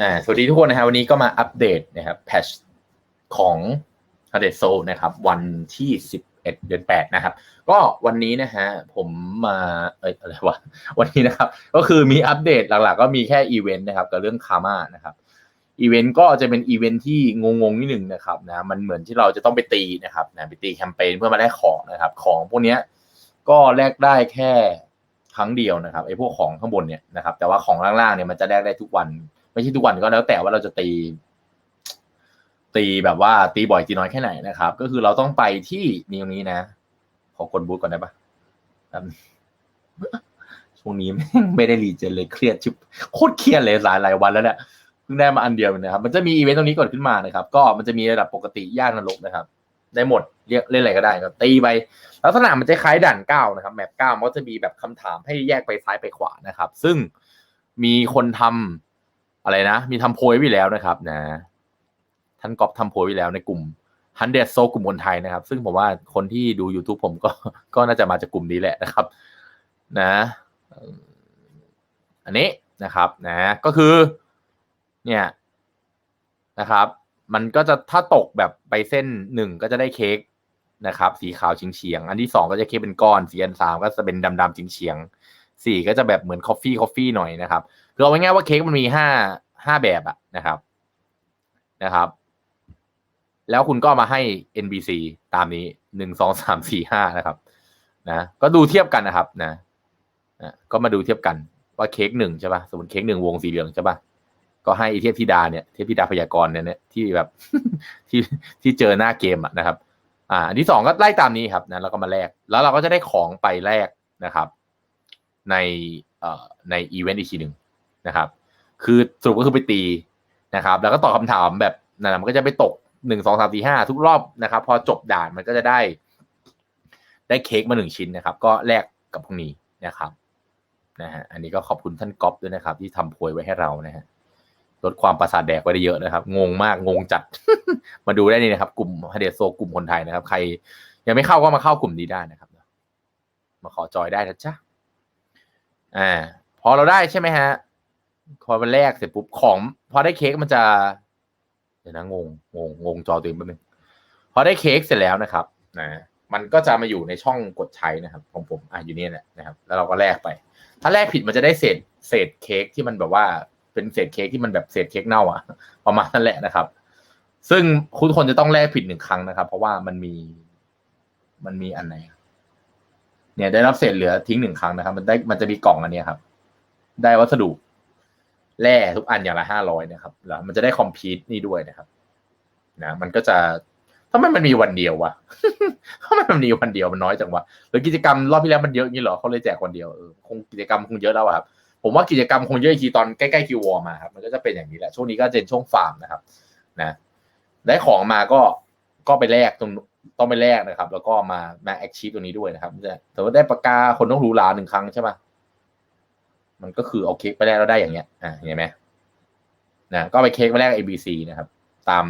อ่าสวัสดีทุกคนนะฮะวันนี้ก็มาอัปเดตนะครับแพชของฮ a เดโซนะครับ วันที่11เดือน8นะครับ ก็วันนี้นะฮะผมมาเอ้ยอะไรวะวันนี้นะครับ ก็คือมีอัปเดตหลักๆ ก็มีแค่อีเวนต์นะครับกับเรื่องคาม่านะครับอีเวนต์ก็จะเป็นอีเวนต์ที่งงๆนิดหนึ่งนะครับนะมันเหมือนที่เราจะต้องไปตีนะครับนะไปตีแคมเปญเพื่อมาได้ของนะครับ ของพวกเนี้ยก็แลกได้แค่ครั้งเดียวนะครับไอ้พวกของข้างบนเนี่ยนะครับ แต่ว่าของล่างๆเนี่ยมันจะแลกได้ทุกวัน ไม่ใช่ทุกวันก็แล้วแต่ว่าเราจะตี ตีแบบว่าตีบ่อยตีน้อยแค่ไหนนะครับ ก็คือเราต้องไปที่นี่ตรงนี้นะ ขอกดบูทก่อนได้ปะช่วงนี้ไม่ได้รีเจนเลยเครียดชิบโคตรเครียดเลยหลายหลายวันแล้วเนี่ยเพิ่งได้มาอันเดียวนะครับ มันจะมีอีเวนต์ตรงนี้เกิดขึ้นมานะครับ ก็มันจะมีระดับปกติย่านนรกนะครับ ได้หมดเรียกเล่นอะไรก็ได้ครับตีไปลักษณะมันจะคล้ายด่านเก้านะครับ แมปเก้ามันก็จะมีแบบคำถามให้แยกไปซ้ายไปขวานะครับ ซึ่งมีคนทำ อะไรนะ มีทำโพยไว้แล้วนะครับ นะ ท่านก๊อฟทำโพยไว้แล้วในกลุ่มฮันเด d โซกลุ่มคนไทยนะครับ ซึ่งผมว่าคนที่ดู YouTube ผมก็ก็น่าจะมาจากกลุ่มนี้แหละนะครับ นะ อันนี้นะครับ นะ ก็คือ เนี่ยนะครับ มันก็จะถ้าตกแบบไปเส้นหนึ่งก็จะได้เค้กนะครับ สีขาวเฉียงเฉียงๆอันที่สองก็จะเค้กเป็นก้อนสีอันสามก็จะเป็นดำดำเฉียงเฉียงๆสี่ก็จะแบบเหมือนคอฟฟี่คอฟฟี่หน่อยนะครับคือเอาง่ายๆว่าเค้กมันมีห้า ห้าแบบอะนะครับนะครับ แล้วคุณก็มาให้ NBC ตามนี้หนึ่งสองสามสี่ห้านะครับ นะก็ดูเทียบกันนะครับนะนะก็มาดูเทียบกันว่าเค้กหนึ่งใช่ป่ะสมมติเค้กหนึ่งวงสีเหลืองใช่ป่ะก็ให้อีเทพธิดาเนี่ยเทพธิดาพยากรณ์เนี่ยเนี่ยที่แบบที่ที่เจอหน้าเกมอะนะครับ อ่า อันที่สองก็ไล่ตามนี้ครับนะแล้วก็มาแลกแล้วเราก็จะได้ของไปแลกนะครับ ในเอ่อในอีเวนต์อีกทีหนึ่งนะครับ คือสรุปก็คือไปตีนะครับ แล้วก็ตอบคำถามแบบนั่นมันก็จะไปตกหนึ่งสองสามสี่ห้าทุกรอบนะครับ พอจบด่านมันก็จะได้ ได้เค้กมาหนึ่งชิ้นนะครับ ก็แลกกับพวกนี้นะครับนะฮะอันนี้ก็ขอบคุณท่านก๊อฟด้วยนะครับ ที่ทำโพยไว้ให้เรานะฮะลดความประสาทแดกไว้ได้เยอะนะครับ งงมากงงจัด มาดูได้นี่นะครับ กลุ่มฮเดโซกลุ่มคนไทยนะครับ ใครยังไม่เข้าก็มาเข้ากลุ่มนี้ได้นะครับ มาขอจอยได้นะจ๊ะอ่าพอเราได้ใช่ไหมฮะ พอมันแรกเสร็จปุ๊บของพอได้เค้กมันจะ เดี๋ยวนะงงงงงงจอตัวเองแป๊บนึงพอได้เค้กเสร็จแล้วนะครับนะมันก็จะมาอยู่ในช่องกดใช้นะครับของผมอะอยู่นี่แหละนะครับ แล้วเราก็แลกไป ถ้าแลกผิดมันจะได้เศษเศษเค้กที่มันแบบว่าเป็นเศษเค้กที่มันแบบเศษเค้กเน่าอะประมาณนั่นแหละนะครับ ซึ่งคุณคนจะต้องแลกผิดหนึ่งครั้งนะครับ เพราะว่ามันมีมันมีอันไหน เนี่ยได้รับเศษเหลือทิ้งหนึ่งครั้งนะครับ มันได้มันจะมีกล่องอันนี้ครับ ได้วัสดุ แร่ทุกอันอย่างละห้าร้อยนะครับแล้วมันจะได้คอมพิวนี่ด้วยนะครับ นะ มันก็จะทำไมมันมีวันเดียววะทำไมมันมีวันเดียวมันน้อยจังวะหรือกิจกรรมรอบที่แล้วมันเยอะงี้เหรอเขาเลยแจกวันเดียวเออคงกิจกรรมคงเยอะแล้วครับ ผมว่ากิจกรรมคงเยอะอีกทีตอนใกล้ๆคิววอร์มาครับมันก็จะเป็นอย่างนี้แหละช่วงนี้ก็จะเป็นช่วงฟาร์มนะครับ นะ ได้ของมาก็ก็ไปแลกตรงต้องไปแลกนะครับ แล้วก็มามาแอคชีพตรงนี้ด้วยนะครับจะแต่ว่าได้ปากกาคนต้องรู้ลาหนึ่งครั้งใช่ปะมัันก็คือเอาเค้กไปแลกแล้วได้อย่างเงี้ย อ่าเห็นไหมนะก็ไปเค้กไปแลก ABC นะครับ ตาม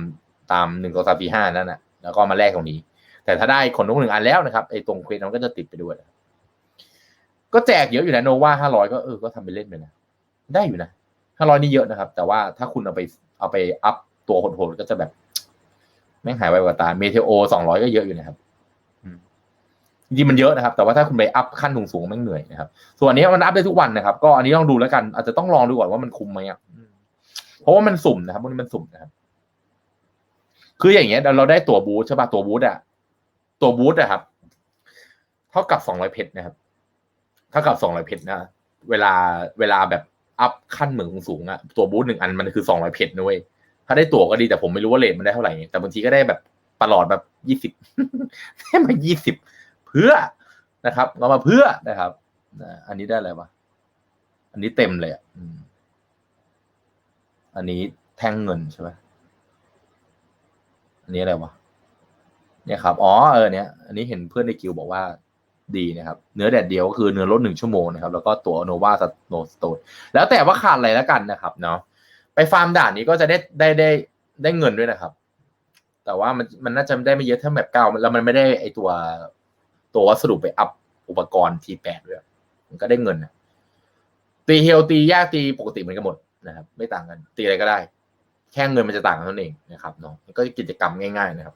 ตามหนึ่งสองสามสี่ห้านั่นนะแล้วก็มาแลกตรงนี้ แต่ถ้าได้คนต้องหนึ่งอันแล้วนะครับไอ้ตรงเควสมันก็จะติดไปด้วยก็แจกเยอะอยู่นะโนวาห้าร้อยก็เออก็ทำไปเล่นไปนะได้อยู่นะห้าร้อยนี่เยอะนะครับ แต่ว่าถ้าคุณเอาไปเอาไปอัพตัวโหดๆก็จะแบบแม่งหายไวกว่าตาเมเทโอสองร้อยก็เยอะอยู่นะครับ จริงมันเยอะนะครับ แต่ว่าถ้าคุณไปอัพขั้นสูงๆแม่งเหนื่อยนะครับ ส่วนอันนี้มันอัพได้ทุกวันนะครับ ก็อันนี้ต้องดูแล้วกัน อาจจะต้องลองดูก่อนว่ามันคุ้มไหมเพราะว่ามันสุ่มนะครับพวกนี้มันสุ่มนะครับ คืออย่างเงี้ยเราได้ตั๋วบูธใช่ป่ะตั๋วบูธอะตั๋วบูธอะครับ เท่ากับสองร้อยเพชรนะครับ เท่ากับสองร้อยเพชรนะเวลาเวลาแบบอัพขั้นเหมืองสูงอะตั๋วบูธหนึ่งอันมันคือสองร้อยเพชรนะเว้ยถ้าได้ตั๋วก็ดีแต่ผมไม่รู้ว่าเลทมันได้เท่าไหร่แต่บางทีก็ได้แบบตลอดแบบยี่สิบได้มายี่สิบ พื่อนะครับเรามาเพื่อนะครับอันนี้ได้อะไรวะอันนี้เต็มเลยอะอันนี้แท่งเงินใช่ไหมอันนี้อะไรวะเนี่ยครับ อ๋อ เออ เนี่ย อันนี้เห็นเพื่อนในกิวบอกว่าดีนะครับ เนื้อแดดเดียวก็คือเนื้อลดหนึ่งชั่วโมงนะครับ แล้วก็ตัวโนวาสโนสโตนแล้วแต่ว่าขาดอะไรแล้วกันนะครับ เนาะ ไปฟาร์มด่านนี้ก็จะได้ได้ได้ได้เงินด้วยนะครับ แต่ว่ามันมันน่าจะได้ไม่เยอะเท่าแบบเก่าแล้วมันไม่ได้ไอตัว ตัววัสดุไปอัพอุปกรณ์ทีแปดด้วยมันก็ได้เงินนะตีเฮลตียากตีปกติเหมือนกันหมดนะครับ ไม่ต่างกัน ตีอะไรก็ได้ แค่เงินมันจะต่างกันนั้นเองนะครับเนาะก็กิจกรรมง่าย ๆ นะครับ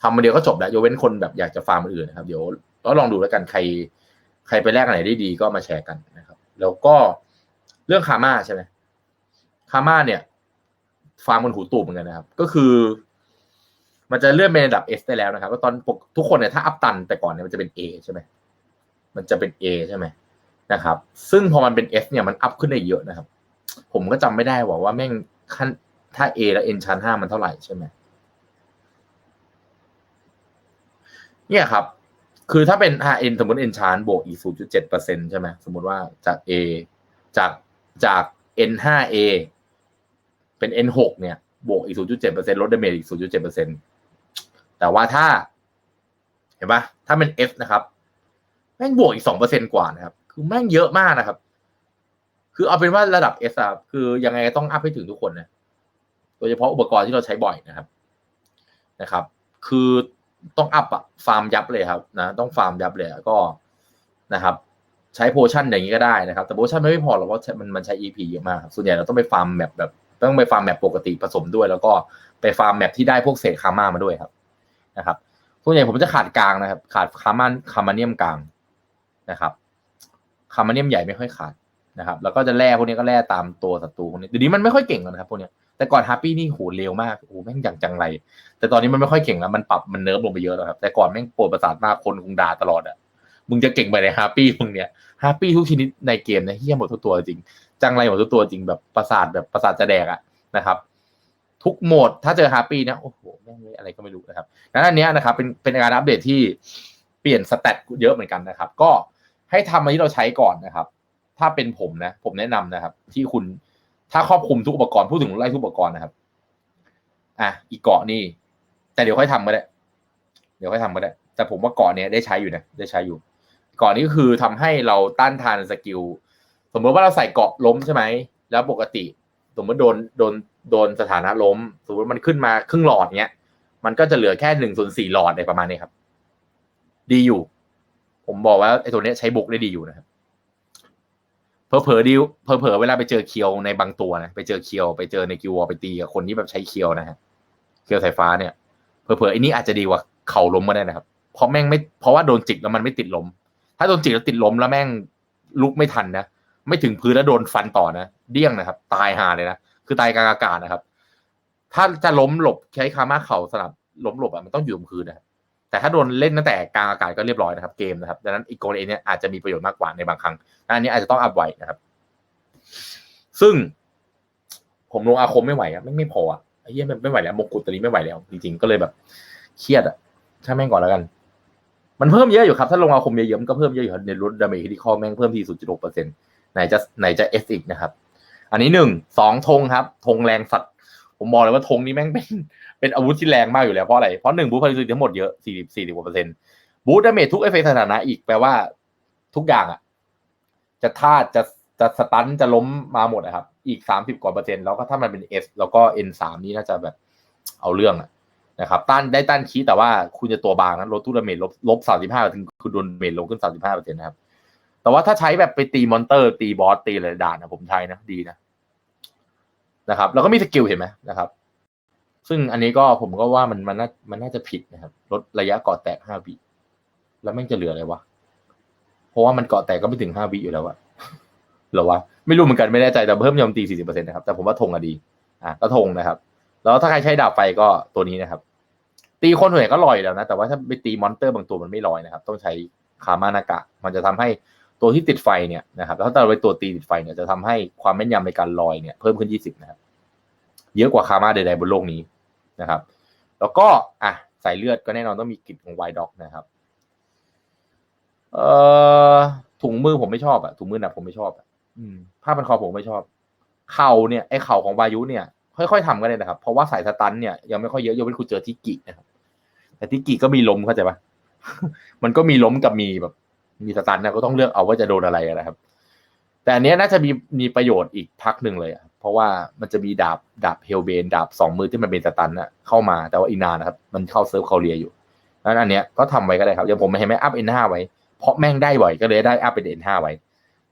ทำมาเดียวก็จบแล้วยกเว้นคนแบบอยากจะฟาร์มอื่นนะครับ เดี๋ยวก็ลองดูแล้วกันใคร ใครไปแลกอันไหนได้ดีก็มาแชร์กันนะครับ แล้วก็เรื่องคาม่าใช่ไหมคาม่าเนี่ย ฟาร์มบนหูตูบเหมือนกันนะครับ ก็คือ มันจะเลื่อนเป็นระดับ S ได้แล้วนะครับก็ตอนปกทุกคนเนี่ยถ้าอัพตันแต่ก่อนเนี่ยมันจะเป็น A ใช่ไหมมันจะเป็น A ใช่ไหมนะครับ ซึ่งพอมันเป็น S เนี่ยมันอัพขึ้นได้เยอะนะครับ ผมก็จำไม่ได้ว่าว่าแม่งขั้นถ้า A แล้ว N ชั้นห้ามันเท่าไหร่ใช่ไหมเนี่ยครับ คือถ้าเป็น N สมมติ N ชั้นบวกอีก 0.7%ใช่ไหมสมมติว่าจาก A จากจาก N 5 A เป็น N 6เนี่ย บวกอีก 0.7%ลดดาเมจอีก 0.7% แต่ว่าถ้า เห็นปะถ้าเป็น F นะครับ แม่งบวกอีก2%กว่านะครับ คือแม่งเยอะมากนะครับ คือเอาเป็นว่าระดับ S อะคือยังไงต้องอัพให้ถึงทุกคนนะโดยเฉพาะอุปกรณ์ที่เราใช้บ่อยนะครับ นะครับ คือต้องอัพอะฟาร์มยับเลยครับ นะ ต้องฟาร์มยับเลยก็นะครับ ใช้โพชั่นอย่างนี้ก็ได้นะครับ แต่โพชั่นไม่พอหรอกเพราะมันมันใช้ EP เยอะมากส่วนใหญ่เราต้องไปฟาร์มแบบแบบต้องไปฟาร์มแบบปกติผสมด้วย แล้วก็ไปฟาร์มแบบที่ได้พวกเศษคาม่ามาด้วยครับ นะครับส่วนใหญ่ผมจะขาดกลางนะครับ ขาดคาร์มันคาร์มาเนียมกลางนะครับคาร์มาเนียมใหญ่ไม่ค่อยขาดนะครับ แล้วก็จะแร่พวกนี้ก็แร่ตามตัวศัตรูพวกนี้เดี๋ยวนี้มันไม่ค่อยเก่งแล้วนะครับพวกนี้แต่ก่อนฮาร์ปี้นี่โหเร็วมากโอ้แม่งอย่างจังไร แต่ตอนนี้มันไม่ค่อยเก่งแล้วมันปรับมันเนิร์ฟลงไปเยอะแล้วครับ แต่ก่อนแม่งปวดประสาทมากคนคงด่าตลอดอะมึงจะเก่งไปในฮาร์ปี้มึงเนี่ยฮาร์ปี้ทุกชนิดในเกมนะเฮี้ยหมดทุกตัวจริง จังไรหมดทุกตัวจริงแบบประสาทแบบประสาทจะแดกอะนะครับ ทุกโหมด ถ้าเจอฮาร์ปี้นะโอ้โหแม่งอะไรก็ไม่รู้นะครับนั้นอันนี้นะครับเป็นเป็นการอัปเดตที่เปลี่ยนสเตตเยอะเหมือนกันนะครับ ก็ให้ทำมาที่เราใช้ก่อนนะครับ ถ้าเป็นผมนะ ผมแนะนำนะครับ ที่คุณถ้าครอบคลุมทุกอุปกรณ์พูดถึงไล่ทุกอุปกรณ์นะครับ อะอีกเกาะนี่แต่เดี๋ยวค่อยทำก็ได้ เดี๋ยวค่อยทำก็ได้ แต่ผมว่าเกาะเนี้ยได้ใช้อยู่นะได้ใช้อยู่เกาะนี้ก็คือทำให้เราต้านทานสกิลสมมติว่าเราใส่เกาะล้มใช่ไหมแล้วปกติ สมมติโดนโดน โดนสถานะล้ม สมมติมันขึ้นมาครึ่งหลอดเนี้ย มันก็จะเหลือแค่หนึ่งส่วนสี่หลอดในประมาณนี้ครับ ดีอยู่ ผมบอกว่าไอ้ตัวเนี้ยใช้บุกได้ดีอยู่นะครับเพอเพอดิวเพอเพอเวลาไปเจอเคียวในบางตัวนะไปเจอเคียวไปเจอในกิววอไปตีกับคนที่แบบใช้เคียวนะฮะเคียวสายฟ้าเนี่ยเพอเพอไอ้นี่อาจจะดีกว่าเข่าล้มก็ได้นะครับเพราะแม่งไม่เพราะว่าโดนจิกแล้วมันไม่ติดล้ม ถ้าโดนจิกแล้วติดล้มแล้วแม่งลุกไม่ทันนะไม่ถึงพื้นแล้วโดนฟันต่อนะเดี้ยงนะครับ ตายหาเลยนะ คือตายกลางอากาศนะครับ ถ้าจะล้มหลบใช้คามาเข่าสลับล้มหลบอะมันต้องอยู่บนพื้นนะครับแต่ถ้าโดนเล่นตั้งแต่กลางอากาศก็เรียบร้อยนะครับเกมนะครับดังนั้นอีกโกลเอเนี่ยอาจจะมีประโยชน์มากกว่าในบางครั้งอันนี้อาจจะต้องอัพไว้นะครับ ซึ่ง ผมลงอาคมไม่ไหวอะไม่ไม่พออะไอ้เหี้ยไม่ไหวแล้วมงกุฎตัวนี้ไม่ไหวแล้วจริงๆก็เลยแบบเครียดอะถ้าแม่งก่อนแล้วกัน มันเพิ่มเยอะอยู่ครับ ถ้าลงอาคมเยอะๆมันก็เพิ่มเยอะอยู่ในรุ่นดาเมจที่ข้อแม่งเพิ่มที่0.6เปอร์เซ็นต์ไหนจะไหนจะเอสอีกนะครับ อันนี้หนึ่งสองธงครับธงแรงสัตว์ ผมบอกเลยว่าธงนี้แม่งเป็นเป็นอาวุธที่แรงมากอยู่แล้วเพราะอะไร เพราะหนึ่งบูทพลังงทั้งหมดเยอะสี่สิบสี่สิบกว่าเปอร์เซ็นต์บูทดาเมจทุกเอฟเฟกต์สถานะอีกแปลว่าทุกอย่างอะ จะท่าจะจะสตันจะล้มมาหมดนะครับ อีกสามสิบกว่าเปอร์เซ็นต์แล้วก็ถ้ามันเป็นเอสแล้วก็เอ็นสามนี่น่าจะแบบเอาเรื่องอะนะครับต้านได้ต้านคีแต่ว่าคุณจะตัวบางนะลดทุกดาเมจลบลบสามสิบห้าถึงคุณโดนเมจลงขึ้นสามสิบห้าเปอร์เซ็นต์นะครับแต่ว่าถ้าใช้แบบไปตีมอนเตอร์ ตีบอสตีอะไรด่านนะผมใช้นะดีนะ นะครับ แล้วก็มีสกิลเห็นไหมนะครับ ซึ่งอันนี้ก็ผมก็ว่ามันมันน่ามันน่าจะผิดนะครับ ลดระยะเกาะแตกห้าวิแล้วแม่งจะเหลืออะไรวะ เพราะว่ามันเกาะแตกก็ไม่ถึงห้าวิอยู่แล้วอะหรอวะ ไม่รู้เหมือนกันไม่แน่ใจแต่เพิ่มยอมตีสี่สิบเปอร์เซ็นต์นะครับ แต่ผมว่าธงอะดี อะก็ธงนะครับ แล้วถ้าใครใช้ดาบไฟก็ตัวนี้นะครับ ตีคนส่วนใหญ่ก็ลอยแล้วนะ แต่ว่าถ้าไปตีมอนเตอร์บางตัวมันไม่ลอยนะครับ ต้องใช้คามานากะมันจะทำให้ ตัวที่ติดไฟเนี่ยนะครับแล้วถ้าเราไปตัวตีติดไฟเนี่ยจะทำให้ความแม่นยำในการลอยเนี่ยเพิ่มขึ้นยี่สิบนะครับ เยอะกว่าคาร์มาใดๆบนโลกนี้นะครับ แล้วก็อะสายเลือดก็แน่นอนต้องมีกลิ่นของไวด็อกนะครับเอ่อถุงมือผมไม่ชอบอะถุงมือหนักผมไม่ชอบอะผ้าพันคอผมไม่ชอบ เข่าเนี่ยไอเข่าของวายุเนี่ยค่อยๆทำก็ได้นะครับ เพราะว่าสายสตันเนี่ยยังไม่ค่อยเยอะยกเว้นคุณเจอทิกินะครับ แต่ทิกิก็มีล้มเข้าใจปะมันก็มีล้มกับมีแบบ มีสตันนะก็ต้องเลือกเอาว่าจะโดนอะไรนะครับ แต่อันนี้น่าจะมีมีประโยชน์อีกพักหนึ่งเลยเพราะว่ามันจะมีดาบดาบเฮลเบนดาบสองมือที่มันเป็นสตันน่ะเข้ามาแต่ว่าอีนานะครับ มันเข้าเซิร์ฟเคาเรียอยู่นั้นอันเนี้ยก็ทำไว้ก็ได้ครับอย่างผมไม่ให้ไม่อัพเอ็นห้าไว้เพราะแม่งได้บ่อยก็เลยได้อัพเป็นเอ็นห้าไว้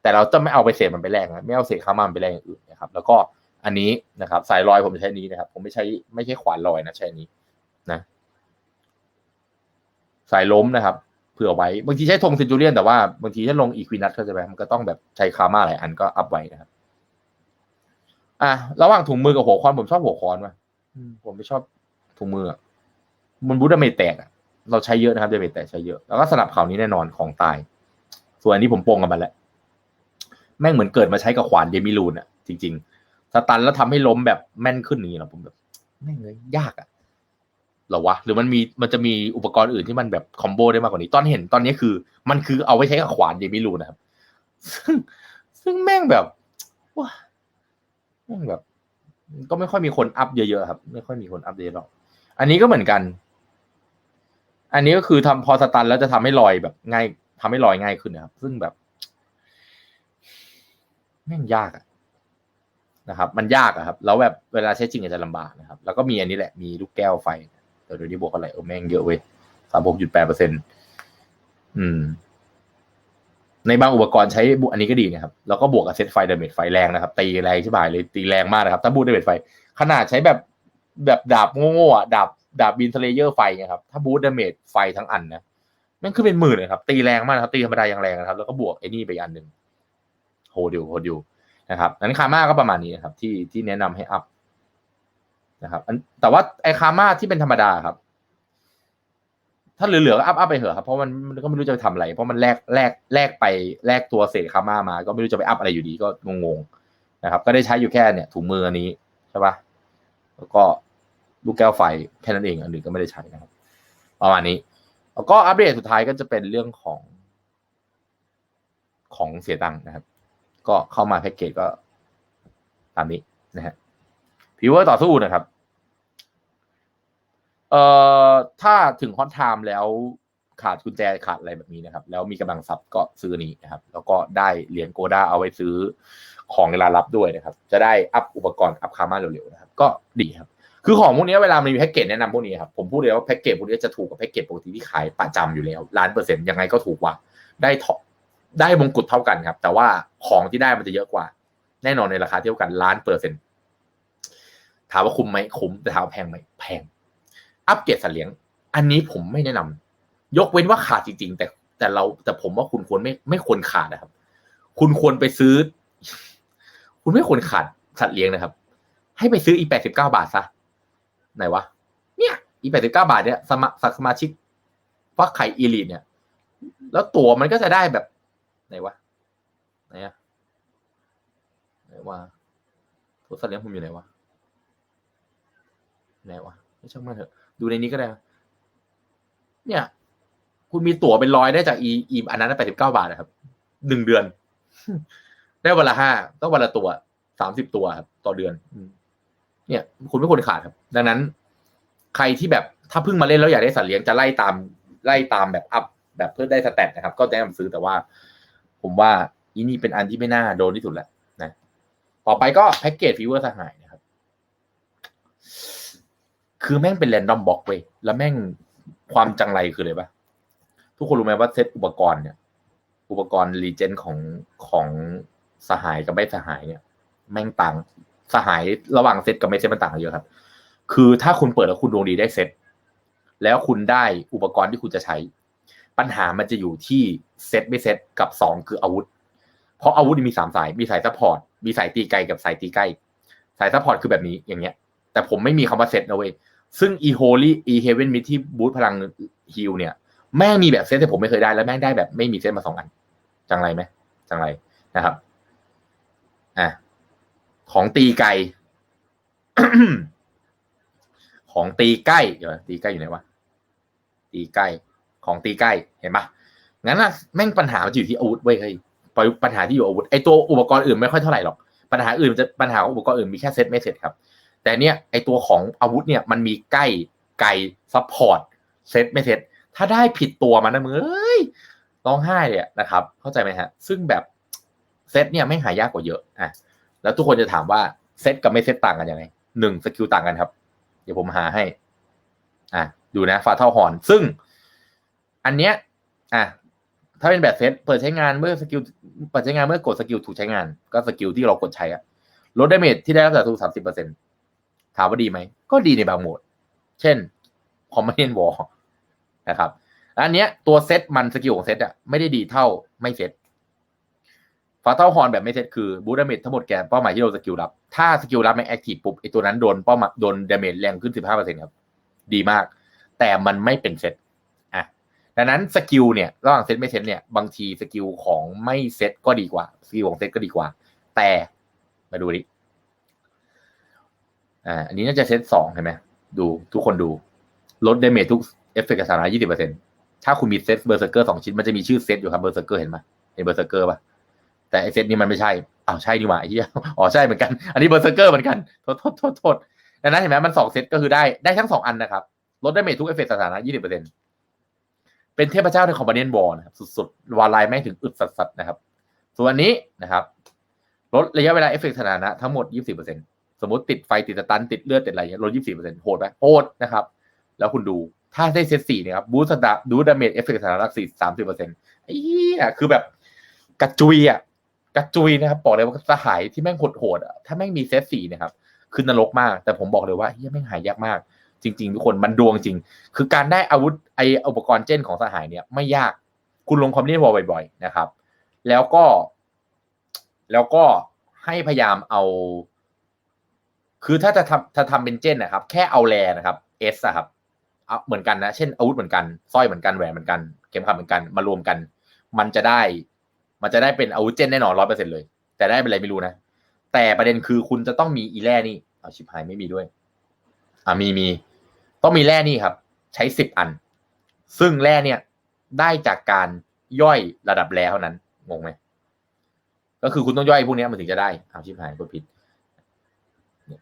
แต่เราจะไม่เอาไปเศษมันไปแลกนะไม่เอาเศษคามามันไปแลกอย่างอื่นนะครับ แล้วก็อันนี้นะครับ สายลอยผมใช้นี้นะครับ ผมไม่ใช้ไม่ใช่ขวานลอยนะใช้นี้นะ สายล้มนะครับ เผื่อไว้บางทีใช้ธงเซนจูเรียนแต่ว่าบางทีถ้าลงอีควินัทเข้าใจไหมมันก็ต้องแบบใช้คามาหลายอันก็อัพไว้นะครับ อะระหว่างถุงมือกับหัวคอนผมชอบหัวคอนว่ะอืมผมไม่ชอบถุงมืออะมันบูดาเมจแตกอะเราใช้เยอะนะครับดาเมจแตกใช้เยอะแล้วก็สนับเขานี้แน่นอนของตาย ส่วนอันนี้ผมโปงกับมันแหละแม่งเหมือนเกิดมาใช้กับขวานเดมิลูนอะจริง ๆ สตันแล้วทำให้ล้มแบบแม่นขึ้นอย่างนี้เหรอผมแบบแม่งเลยยากอะเหรอวะหรือมันมีมันจะมีอุปกรณ์อื่นที่มันแบบคอมโบได้มากกว่านี้ ตอนเห็นตอนนี้คือ มันคือเอาไว้ใช้กับขวานเดมิลูนนะครับ ซึ่งซึ่งแม่งแบบว้าแม่งแบบ ก็ไม่ค่อยมีคนอัพเยอะๆครับ ไม่ค่อยมีคนอัพเยอะหรอก อันนี้ก็เหมือนกัน อันนี้ก็คือทำพอสตันแล้วจะทำให้ลอยแบบง่ายทำให้ลอยง่ายขึ้นนะครับ ซึ่งแบบ แม่งยากอะนะครับ มันยากอะครับ แล้วแบบเวลาใช้จริงอาจจะลำบากนะครับ แล้วก็มีอันนี้แหละมีลูกแก้วไฟ แต่เดี๋ยวนี้บวกอะไรเออแม่งเยอะเว้ยสามหกจุดแปดเปอร์เซ็นต์อืม ในบางอุปกรณ์ใช้บุอันนี้ก็ดีนะครับ แล้วก็บวกกับเซตไฟเดเมจไฟแรงนะครับ ตีแรงใช่ไหมเลยตีแรงมากนะครับ ถ้าบูทเดเมจไฟ ขนาดใช้แบบแบบดาบโง่ๆอะดาบดาบบินสเลเยอร์ไฟไงครับ ถ้าบูทเดเมจไฟทั้งอันนะแมันขึ้นเป็นหมื่นเลยครับ ตีแรงมากนะครับ ตีธรรมดายังแรงนะครับ แล้วก็บวกไอ้นี่ไปอันหนึ่งโหดิวโหดิวนะครับนั้นคาม่าก็ประมาณนี้นะครับ ที่ที่แนะนำให้อัพ นะครับแต่ว่าไอ้คาม่าที่เป็นธรรมดาครับ ถ้าเหลือๆก็อัพอัพไปเถอะครับเพราะมันมันก็ไม่รู้จะไปทำอะไร เพราะมันแลกแลกแลกไปแลกตัวเศษคาม่ามา ก็ไม่รู้จะไปอัพอะไรอยู่ดีก็งงๆนะครับ ก็ได้ใช้อยู่แค่เนี่ยถุงมืออันนี้ใช่ปะแล้วก็ลูกแก้วไฟแค่นั้นเองอันอื่นก็ไม่ได้ใช้นะครับประมาณนี้แล้วก็อัปเดตสุดท้ายก็จะเป็นเรื่องของของเสียตังค์นะครับ ก็เข้ามาแพ็กเกจก็ตามนี้นะฮะ พิวเวอร์ต่อสู้นะครับ เอ่อถ้าถึงฮอตไทม์แล้วขาดกุญแจขาดอะไรแบบนี้นะครับ แล้วมีกำลังทรัพย์ก็ซื้อนี้นะครับ แล้วก็ได้เหรียญโกด้าเอาไว้ซื้อของเวลารับด้วยนะครับ จะได้อัพอุปกรณ์อัพคามาเร็วๆนะครับ ก็ดีครับ คือของพวกนี้เวลามันมีแพ็กเกจแนะนำพวกนี้ครับ ผมพูดเลยว่าแพ็กเกจพวกนี้จะถูกกับแพ็กเกจปกติที่ขายประจำอยู่แล้วล้านเปอร์เซ็นต์ยังไงก็ถูกกว่า ได้ทอได้มงกุฎเท่ากันครับ แต่ว่าของที่ได้มันจะเยอะกว่า แน่นอนในราคาเท่ากันล้านเปอร์เซ็นต์ ถามว่าคุ้มไหมคุ้มแต่ถามว่าแพงไหมแพง อัปเกรดสัตว์เลี้ยง อันนี้ผมไม่แนะนำยกเว้นว่าขาดจริง ๆ แต่แต่เราแต่ผมว่าคุณควรไม่ไม่ควรขาดนะครับ คุณควรไปซื้อ คุณไม่ควรขาดสัตว์เลี้ยงนะครับ ให้ไปซื้ออีแปดสิบเก้าบาทซะไหนวะเนี่ย อีแปดสิบเก้าบาทเนี่ยสมาสมาชิกฟักไข่อีลีเนี่ย แล้วตัวมันก็จะได้แบบไหนวะไหนอะไหนวะตัวสัตว์เลี้ยงผมอยู่ไหนวะ ไหนวะไม่ช่างมันเถอะ ดูในนี้ก็ได้ เนี่ย คุณมีตั๋วเป็นร้อยได้จากอีอีอันนั้นแปดสิบเก้าบาทนะครับหนึ่งเดือน ได้วันละห้าต้องวันละตัวสามสิบตัวครับต่อเดือนเนี่ย คุณไม่ควรขาดครับ ดังนั้น ใครที่แบบถ้าเพิ่งมาเล่นแล้วอยากได้สัตว์เลี้ยงจะไล่ตามไล่ตามแบบอัพแบบเพื่อได้สแตทนะครับ ก็แนะนำซื้อแต่ว่า ผมว่าอีนี่เป็นอันที่ไม่น่าโดนที่สุดแหละนะ ต่อไปก็แพ็กเกจฟีเวอร์สหายนะ คือแม่งเป็นแรนดอมบล็อกเว้ยแล้วแม่งความจังไรคืออะไรปะทุกคนรู้ไหมว่าเซตอุปกรณ์เนี่ย อุปกรณ์รีเจนของของสหายกับไม่สหายเนี่ย แม่งต่างสหายระหว่างเซตกับไม่เซตมันต่างกันเยอะครับ คือถ้าคุณเปิดแล้วคุณดวงดีได้เซตแล้วคุณได้อุปกรณ์ที่คุณจะใช้ ปัญหามันจะอยู่ที่เซตไม่เซตกับสองคืออาวุธ เพราะอาวุธมีสามสายมีสายซัพพอร์ตมีสายตีไกลกับสายตีใกล้ สายซัพพอร์ตคือแบบนี้อย่างเงี้ย แต่ผมไม่มีคำว่าเซตนะเว้ย ซึ่ง e holy e heaven mid ที่บูทพลังฮิลเนี่ย แม่งมีแบบเซตที่ผมไม่เคยได้แล้วแม่งได้แบบไม่มีเซตมาสองอัน จังไรไหมจังไรนะครับอะของตีไกลของตีใกล้เดี๋ยวตีใกล้อยู่ไหนวะตีใกล้ของตีใกล้เห็นปะงั้นนะแม่งปัญหามันอยู่ที่อาวุธเว้ยเฮ้ยปัญหาที่อยู่อาวุธไอตัวอุปกรณ์อื่นไม่ค่อยเท่าไหร่หรอกปัญหาอื่นจะปัญหาอุปกรณ์อื่นมีแค่เซตไม่เสร็จครับ แต่เนี่ยไอตัวของอาวุธเนี่ยมันมีใกล้ไกลซัพพอร์ตเซตไม่เซตถ้าได้ผิดตัวมันนะมึงเอ้ยร้องไห้เลยนะครับ เข้าใจไหมฮะ ซึ่งแบบเซตเนี่ยไม่หายากกว่าเยอะอะแล้วทุกคนจะถามว่าเซตกับไม่เซตต่างกันยังไงหนึ่งสกิลต่างกันครับ เดี๋ยวผมหาให้ อะดูนะฟาเท่าหอน ซึ่ง อันเนี้ยอะถ้าเป็นแบบเซตเปิดใช้งานเมื่อสกิลเปิดใช้งานเมื่อกดสกิลถูกใช้งาน ก็สกิลที่เรากดใช้อะลดดาเมจที่ได้รับจากถูกสามสิบเปอร์เซ็นต์ ถามว่าดีไหม ก็ดีในบางโหมด เช่นคอมเมนต์วอลนะครับอันเนี้ยตัวเซตมันสกิลของเซตอะไม่ได้ดีเท่าไม่เซตฟาเตลฮอนแบบไม่เซตคือบูดาเมจทั้งหมดแกเป้าหมายที่เราสกิลรับ ถ้าสกิลรับไม่แอคทีฟปุ๊บไอตัวนั้นโดนเป้าหมายโดนดาเมจแรงขึ้นสิบห้าเปอร์เซ็นครับ ดีมาก แต่มันไม่เป็นเซตอะดังนั้นสกิลเนี่ยระหว่างเซตไม่เซตเนี่ยบางทีสกิลของไม่เซตก็ดีกว่าสกิลของเซตก็ดีกว่า แต่มาดูดิ อ่าอันนี้น่าจะเซตสองใช่ไหมดูทุกคนดูลดเดเมจทุกเอฟเฟกต์กับสาระยี่สิบเปอร์เซ็นถ้าคุณมีเซตเบอร์เซอร์เกอร์สองชิ้นมันจะมีชื่อเซตอยู่ครับเบอร์เซอร์เกอร์เห็นไหมเห็นเบอร์เซอร์เกอร์ป่ะแต่ไอเซตนี้มันไม่ใช่อ้าวใช่ดีกว่าไอ้เหี้ยอ๋อใช่เหมือนกัน อันนี้เบอร์เซอร์เกอร์เหมือนกันโทษโทษโทษโทษดังนั้นเห็นไหมมันสองเซตก็คือได้ได้ทั้งสองอันนะครับลดได้เมจทุกเอฟเฟกต์สถานะยี่สิบเปอร์เซ็นต์เป็นเทพเจ้าในคอมบาเนียนบอลนะครับสุดๆ วาลายแม่งถึงอึดสัสๆนะครับ ส่วนอันนี้นะครับ ลดระยะเวลาเอฟเฟกต์สถานะทั้งหมดยี่สิบเปอร์เซ็น สมมติติดไฟติดสตันติดเลือดติดอะไรเงี้ยลดยี่สิบเปอร์เซ็นต์โหดไหมโหดนะครับ แล้วคุณดูถ้าได้เซตสี่เนี่ยครับบูสต์ดูดาเมจเอฟเฟกต์สถานะสี่สามสิบเปอร์เซ็นต์ไอ้เหี้ยคือแบบกระจุยอะกระจุยนะครับบอกเลยว่าสหายที่แม่งโหดๆอะถ้าแม่งมีเซตสี่นะครับคือนรกมาก แต่ผมบอกเลยว่าเฮียแม่งหายยากมาก จริง ๆ ทุกคนมันดวงจริง คือการได้อาวุธไออุปกรณ์เจนของสหายเนี่ยไม่ยากคุณลงคอมมิชวอลบ่อย ๆ นะครับ แล้วก็ แล้วก็ให้พยายามเอา คือถ้าจะทำถ้าทำเป็นเจนนะครับ แค่เอาแรนะครับเอสครับเอาเหมือนกันนะ เช่นอาวุธเหมือนกันสร้อยเหมือนกันแหวนเหมือนกันเข็มขัดเหมือนกันมารวมกัน มันจะได้ มันจะได้เป็นอาวุธเจนแน่นอนร้อยเปอร์เซ็นเลย แต่ได้เป็นอะไรไม่รู้นะ แต่ประเด็นคือคุณจะต้องมีอีแร่นี่เอาชิบหายไม่มีด้วย อ่ามีมี ต้องมีแร่นี่ครับ ใช้สิบอัน ซึ่งแร่เนี่ยได้จากการย่อยระดับแร่เท่านั้นงงไหมก็คือคุณต้องย่อยพวกเนี้ยมันถึงจะได้เอาชิบหายกดผิด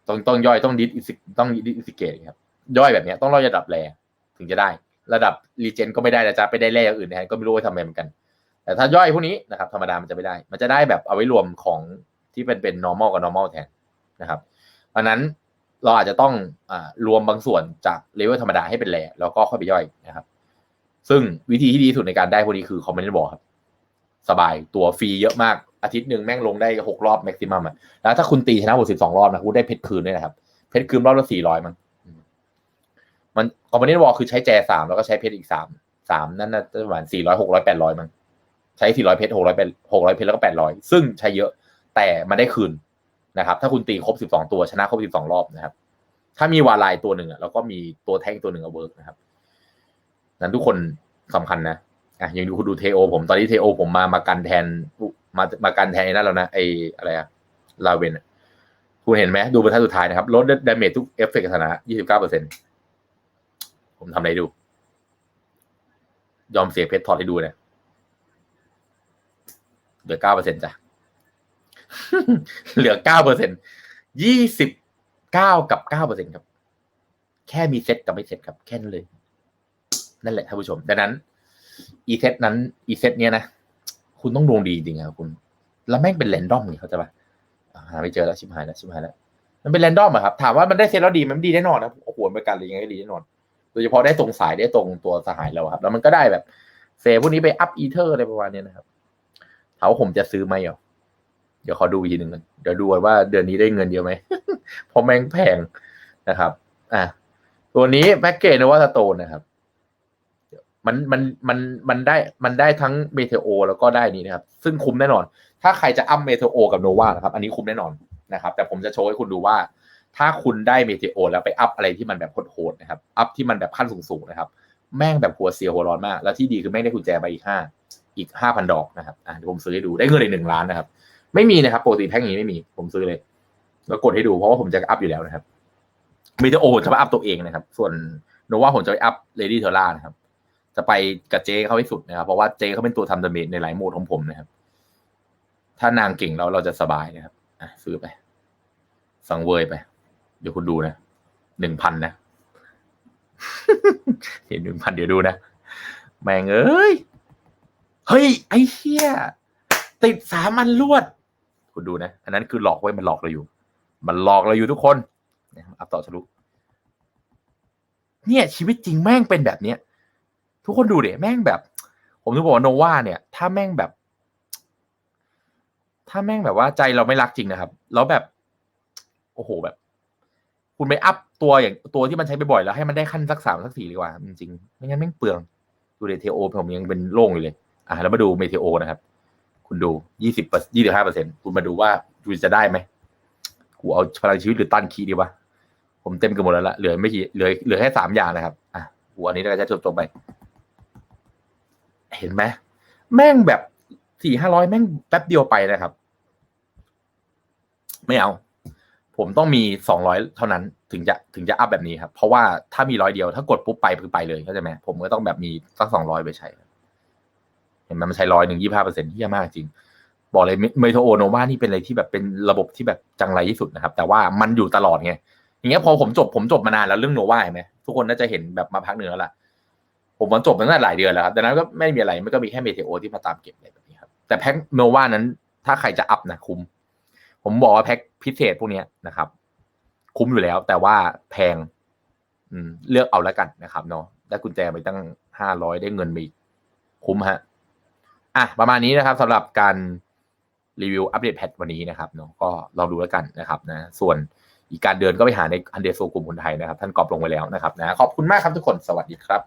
ต้องต้องย่อยต้องดิสต้องดิสอิเกตครับย่อยแบบนี้ต้องย่อยระดับแรถึงจะได้ ระดับรีเจนก็ไม่ได้นะจ๊ะไปได้แร่อย่างอื่นแทนก็ไม่รู้ว่าทำไงเหมือนกัน แต่ถ้าย่อยพวกนี้นะครับธรรมดามันจะไม่ได้ มันจะได้แบบเอาไว้รวมของที่เป็นเป็น normal กับ normal แทนนะครับเพราะนั้นเราอาจจะต้องอรวมบางส่วนจากเลเวลธรรมดาให้เป็นแร่แล้วก็ค่อยไปย่อยนะครับ ซึ่งวิธีที่ดีที่สุดในการได้พวกนี้คือคอมเมนต์บอกครับสบายตัวฟรีเยอะมาก อาทิตย์หนึ่งแม่งลงได้หกรอบแม็กซิมัมอะแล้วถ้าคุณตีชนะหมดสิบสองรอบนะคุณได้เพชรคืนด้วยนะครับ เพชรคืนรอบละสี่ร้อยมั้งมันคอมเมนต์บอกคือใช้แจสามแล้วก็ใช้เพชรอีกสามสามนั่นน่ะประมาณสี่ร้อยหกร้อยแปดร้อยมั้งใช้สี่ร้อยเพชรหกร้อยเป็นหกร้อยเพชรแล้วก็แปดร้อยซึ่งใช้เยอะแต่มันได้คืนนะครับ ถ้าคุณตีครบสิบสองตัวชนะครบสิบสองรอบนะครับ ถ้ามีวาลายตัวหนึ่งอะแล้วก็มีตัวแท่งตัวหนึ่งเอาเวิร์กนะครับนั้นทุกคนสำคัญนะอะยังดูคุณดูเทโอผมตอนนี้เทโอผมมามากันแทน มามากันแทนนั่นแล้วนะไออะไรอะลาเวนคุณเห็นไหมดูบรรทัดสุดท้ายนะครับลดดาเมจทุกเอฟเฟกต์สถานะยี่สิบเก้าเปอร์เซ็นผมทำอะไรดู ยอมเสียเพชรถอดให้ดูนี่ยเหลือเก้าเปอร์เซ็นจ้ะ เหลือเก้าเปอร์เซ็นยี่สิบเก้ากับเก้าเปอร์เซ็นครับ แค่มีเซตกับไม่เซตครับ แค่นั้นเลย นั่นแหละท่านผู้ชม ดังนั้น อีเซตนั้น อีเซตเนี้ยนะ คุณต้องดวงดีจริงครับคุณ แล้วแม่งเป็นแรนดอมนี่เขาจะปะหาไม่เจอแล้วชิบหายแล้วชิบหายแล้วมันเป็นแรนดอมอะครับถามว่ามันได้เซตแล้วดีมันดีแน่นอนนะโอ้โหประกันอะไรยังไงก็ดีแน่นอน โดยเฉพาะได้ตรงสายได้ตรงตัวสหายเราครับ แล้วมันก็ได้แบบเซพวกนี้ไปอัพอีเทอร์อะไรประมาณนี้นะครับถามว่าผมจะซื้อไหมเหรอเดี๋ยวขอดูอีกทีหนึ่งเดี๋ยวดูว่าเดือนนี้ได้เงินเยอะไหมเพราะแม่งแพงนะครับ อะตัวนี้แพ็กเกจนวัตโตนนะครับ มันมันมันมันได้มันได้ทั้งเมเทโอแล้วก็ได้นี้นะครับ ซึ่งคุ้มแน่นอน ถ้าใครจะอัพเมเทโอกับโนวานะครับ อันนี้คุ้มแน่นอนนะครับ แต่ผมจะโชว์ให้คุณดูว่า ถ้าคุณได้เมเทโอแล้วไปอัพอะไรที่มันแบบโหดๆนะครับ อัพที่มันแบบขั้นสูงๆนะครับ แม่งแบบหัวเสียหัวร้อนมาก แล้วที่ดีคือแม่งได้กุญแจไปอีกห้าอีกห้าพันดอกนะครับอะผมซื้อให้ดูได้เงินอีกหนึ่งล้านนะครับ ไม่มีนะครับปกติแพ็คนี้ไม่มี ผมซื้อเลยแล้วกดให้ดูเพราะว่าผมจะอัพอยู่แล้วนะครับเมเทโอผมจะมาอัพตัวเองนะครับ ส่วนโนวาผมจะไปอัพเลดี้เทอร่านะครับ จะไปกับเจเขาให้สุดนะครับ เพราะว่าเจเขาเป็นตัวทำดาเมจในหลายโหมดของผมนะครับ ถ้านางเก่งเราเราจะสบายนะครับอะซื้อไป สังเวยไป เดี๋ยวคุณดูนะหนึ่งพันนะเห็นหนึ่งพันเดี๋ยวดูนะ แม่งเอ้ย เฮ้ย ไอ้เหี้ยติดสามันลวด คุณดูนะ อันนั้นคือหลอกไว้มันหลอกเราอยู่ มันหลอกเราอยู่ทุกคนอัพต่อทะลุเนี่ยชีวิตจริงแม่งเป็นแบบเนี้ย ทุกคนดูเดี๋ยแม่งแบบ ผมถึงบอกว่าโนวาเนี่ย ถ้าแม่งแบบ ถ้าแม่งแบบว่าใจเราไม่รักจริงนะครับ แล้วแบบ โอ้โหแบบ คุณไปอัพตัวอย่างตัวที่มันใช้ไปบ่อยแล้วให้มันได้ขั้นสักสามสักสี่ดีกว่า จริงๆไม่งั้นแม่งเปลือง ดูเมเทโอผมยังเป็นโล่งอยู่เลย อะแล้วมาดูเมเทโอนะครับ คุณดูยี่สิบยี่สิบห้าเปอร์เซ็นคุณมาดูว่าคุณจะได้ไหมกูเอาพลังชีวิตหรือตันคีดีวะผมเต็มกันหมดแล้วละเหลือไม่กี่เหลือเหลือแค่สามอย่างนะครับ อะกูอันนี้ก็จะจบจบไป เห็นไหมแม่งแบบสี่ห้าร้อยแม่งแป๊บเดียวไปนะครับ ไม่เอา ผมต้องมีสองร้อยเท่านั้น ถึงจะถึงจะอัพแบบนี้ครับ เพราะว่าถ้ามีร้อยเดียวถ้ากดปุ๊บไปคือไปเลยเข้าใจไหมผมก็ต้องแบบมีสักสองร้อยไปใช้เห็นไหมมันใช้ร้อยหนึ่งยี่ห้าเปอร์เซ็นต์ที่มากจริง บอกเลยเมโทโอโนวานี่เป็นอะไรที่แบบเป็นระบบที่แบบจังไรที่สุดนะครับ แต่ว่ามันอยู่ตลอดไงอย่างเงี้ยพอผมจบผมจบมานานแล้วเรื่องโนวาเห็นไหมทุกคนน่าจะเห็นแบบมาพักหนึ่งแล้วล่ะ ผมมันจบมาตั้งแต่หลายเดือนแล้วครับดังนั้นก็ไม่มีอะไรมันก็มีแค่เมเทโอที่มาตามเก็บอะไรแบบนี้ครับแต่แพ็คโนวานั้นถ้าใครจะอัพนะคุ้ม ผมบอกว่าแพ็คพิเศษพวกนี้นะครับ คุ้มอยู่แล้ว แต่ว่าแพง อืม เลือกเอาแล้วกันนะครับเนาะได้กุญแจไปตั้งห้าร้อยได้เงินมาอีกคุ้มฮะอะประมาณนี้นะครับสำหรับการรีวิวอัปเดตแพทวันนี้นะครับเนาะก็ลองดูแล้วกันนะครับนะ ส่วนอีกการเดินก็ไปหาในอันเดโซกลุ่มคนไทยนะครับ ท่านกอบลงไว้แล้วนะครับนะขอบคุณมากครับทุกคนสวัสดีครับ